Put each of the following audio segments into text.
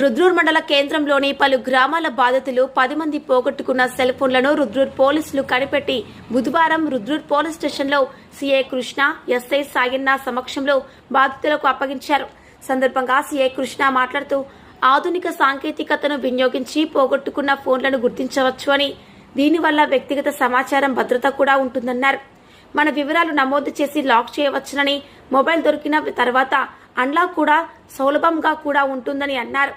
రుద్రూర్ మండల కేంద్రంలోని పలు గ్రామాల బాధితులు పది మంది పోగొట్టుకున్న సెల్ ఫోన్లను రుద్రూర్ పోలీసులు కనిపెట్టి బుధవారం రుద్రూర్ పోలీస్ స్టేషన్లో సీఐ కృష్ణ ఎస్ఐ సాయన్న సమక్షంలో బాధితులకు అప్పగించారు. సందర్భంగా సీఐ కృష్ణ మాట్లాడుతూ ఆధునిక సాంకేతికతను వినియోగించి పోగొట్టుకున్న ఫోన్లను గుర్తించవచ్చు అని దీనివల్ల వ్యక్తిగత సమాచారం భద్రత కూడా ఉంటుందన్నారు. మన వివరాలు నమోదు చేసి లాక్ చేయవచ్చునని మొబైల్ దొరికిన తర్వాత అన్లాక్ కూడా సులభంగా కూడా ఉంటుందని అన్నారు.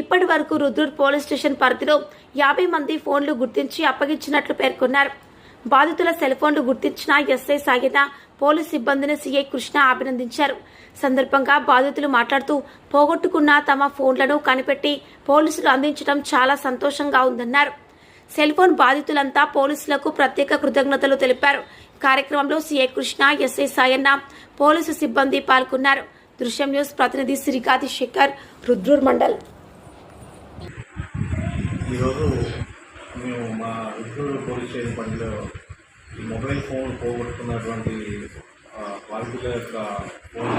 ఇప్పటి వరకు రుద్రూర్ పోలీస్ స్టేషన్ పరిధిలో యాభై మంది ఫోన్లు గుర్తించి అప్పగించినట్లు పేర్కొన్నారు. బాధితుల సెల్ ఫోన్లు గుర్తించిన ఎస్ఐ సాగిన పోలీస్ సిబ్బందిని సీఐ కృష్ణ అభినందించారు. సందర్భంగా బాధితులు మాట్లాడుతూ పోగొట్టుకున్న తమ ఫోన్లను కనిపెట్టి పోలీసులు అందించడం చాలా సంతోషంగా ఉందన్నారు. సెల్ ఫోన్ బాధితులంతా పోలీసులకు ప్రత్యేక కృతజ్ఞతలు తెలిపారు. కార్యక్రమంలో CI Krishna SI Sayanna police సిబ్బంది పాల్గొన్నారు. దృశ్యం న్యూస్ ప్రతినిధి శ్రీకాంతి శేఖర్ రుద్రూర్ మండల్. ఈరోజు మేము మా రుద్రూరు పోలీస్ స్టేషన్ పరిధిలో ఈ మొబైల్ ఫోన్ పోగొట్టుకున్నటువంటి బాధితుల యొక్క ఫోన్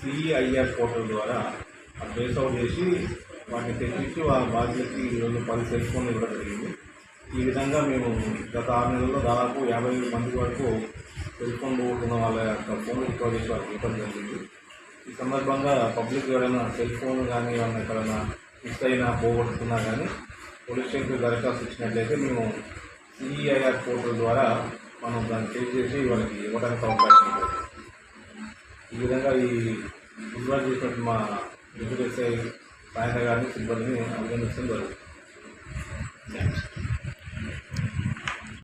సిఐఆర్ పోర్టల్ ద్వారా ట్రేస్ అవుట్ చేసి వాటిని తెప్పించి ఆ బాధితులకి ఈరోజు పది సెల్ ఫోన్లు ఇవ్వడం జరిగింది. ఈ విధంగా మేము గత ఆరు నెలల్లో దాదాపు యాభై మంది వరకు సెల్ ఫోన్ పోగొట్టుకున్న వాళ్ళ యొక్క ఫోన్ రికవర్ చేసి వాళ్ళకి ఇవ్వడం జరిగింది. ఈ సందర్భంగా పబ్లిక్ ఎవరైనా సెల్ ఫోన్ కానీ ఏమైనా ఎక్కడైనా మిస్ అయినా పోగొట్టుకున్నా కానీ పోలీస్ స్టేషన్కి దరఖాస్తు ఇచ్చినట్లయితే మేము సిఈఐఆర్ పోర్టల్ ద్వారా మనం దాన్ని చెక్ చేసి వాళ్ళకి ఇవ్వడానికి అవకాశం ఉంటుంది. ఈ విధంగా ఈ గుజరాత్ చేసినట్టు మా డిప్యూటీ ఎస్ఐ సాయంత్రం గారిని సిబ్బందిని అభినందించడం జరుగుతుంది.